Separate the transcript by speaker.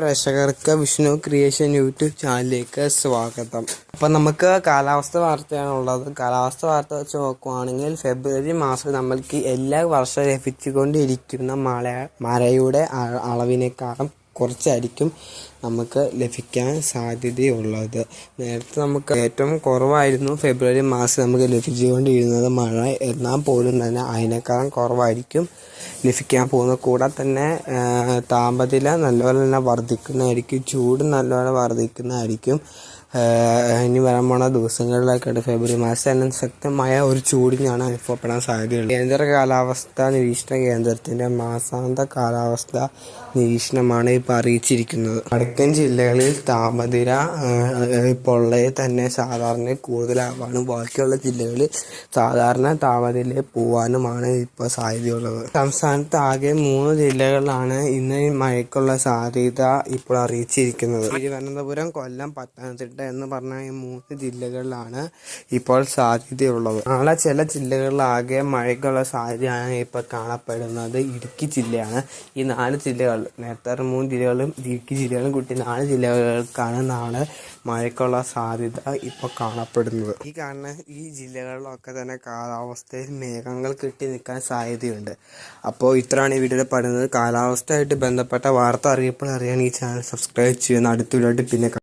Speaker 1: പ്രേക്ഷകർക്ക് Vishnu creation YouTube ചാനലിലേക്ക് സ്വാഗതം. അപ്പം നമുക്ക് കാലാവസ്ഥ വാർത്തയാണ് ഉള്ളത്. കാലാവസ്ഥ വാർത്ത വെച്ച് നോക്കുവാണെങ്കിൽ ഫെബ്രുവരി മാസം നമ്മൾക്ക് എല്ലാ വർഷവും ലഭിച്ചുകൊണ്ടിരിക്കുന്ന മഴ മഴയുടെ അളവിനേക്കാളും കുറച്ചായിരിക്കും നമുക്ക് ലഭിക്കാൻ സാധ്യതയുള്ളത്. നേരത്തെ നമുക്ക് ഏറ്റവും കുറവായിരുന്നു ഫെബ്രുവരി മാസം നമുക്ക് ലഭിച്ചുകൊണ്ടിരുന്നത് മഴ. എന്നാൽ പോലും തന്നെ അതിനേക്കാളും കുറവായിരിക്കും ലഭിക്കാൻ പോകുന്നത്. കൂടാതെ തന്നെ താപനില നല്ലപോലെ തന്നെ വർദ്ധിക്കുന്നതായിരിക്കും. ചൂട് നല്ലപോലെ വർദ്ധിക്കുന്നതായിരിക്കും. ഇനി വരാൻ പോണ ദിവസങ്ങളിലേക്കാണ് ഫെബ്രുവരി മാസം തന്നെ ശക്തമായ ഒരു ചൂടിനാണ് അനുഭവപ്പെടാൻ സാധ്യതയുള്ളത്. കേന്ദ്ര കാലാവസ്ഥ നിരീക്ഷണ കേന്ദ്രത്തിന്റെ മാസാന്ത കാലാവസ്ഥ നിരീക്ഷണമാണ് ഇപ്പോൾ അറിയിച്ചിരിക്കുന്നത്. വടക്കൻ ജില്ലകളിൽ താപനില ഇപ്പോൾ തന്നെ സാധാരണ കൂടുതലാവാനും ബാക്കിയുള്ള ജില്ലകളിൽ സാധാരണ താപനില പോവാനുമാണ് ഇപ്പോൾ സാധ്യതയുള്ളത്. സംസ്ഥാനത്ത് ആകെ മൂന്ന് ജില്ലകളിലാണ് ഇന്ന് മഴയ്ക്കുള്ള സാധ്യത ഇപ്പോൾ അറിയിച്ചിരിക്കുന്നത്. തിരുവനന്തപുരം കൊല്ലം പത്തനംതിട്ട എന്ന് പറഞ്ഞ ഈ മൂന്ന് ജില്ലകളിലാണ് ഇപ്പോൾ സാധ്യതയുള്ളത്. നാളെ ചില ജില്ലകളിലാകെ മഴയ്ക്കുള്ള സാധ്യതയാണ് ഇപ്പോൾ കാണപ്പെടുന്നത്. ഇടുക്കി ജില്ലയാണ്. ഈ നാല് ജില്ലകൾ നേരത്തെ മൂന്ന് ജില്ലകളും ഇടുക്കി ജില്ലകളും കൂട്ടി നാല് ജില്ലകൾക്കാണ് നാളെ മഴയ്ക്കുള്ള സാധ്യത ഇപ്പോൾ കാണപ്പെടുന്നത്. ഈ കാണുന്ന ഈ ജില്ലകളിലൊക്കെ തന്നെ കാലാവസ്ഥയിൽ മേഘങ്ങൾ കെട്ടി നിൽക്കാൻ സാധ്യതയുണ്ട്. അപ്പോൾ ഇത്രയാണ് ഈ വീഡിയോയിൽ പറയുന്നത്. കാലാവസ്ഥയായിട്ട് ബന്ധപ്പെട്ട വാർത്ത അറിയപ്പോൾ അറിയാൻ ഈ ചാനൽ സബ്സ്ക്രൈബ് ചെയ്യുന്ന അടുത്ത വീഡിയോ പിന്നെ.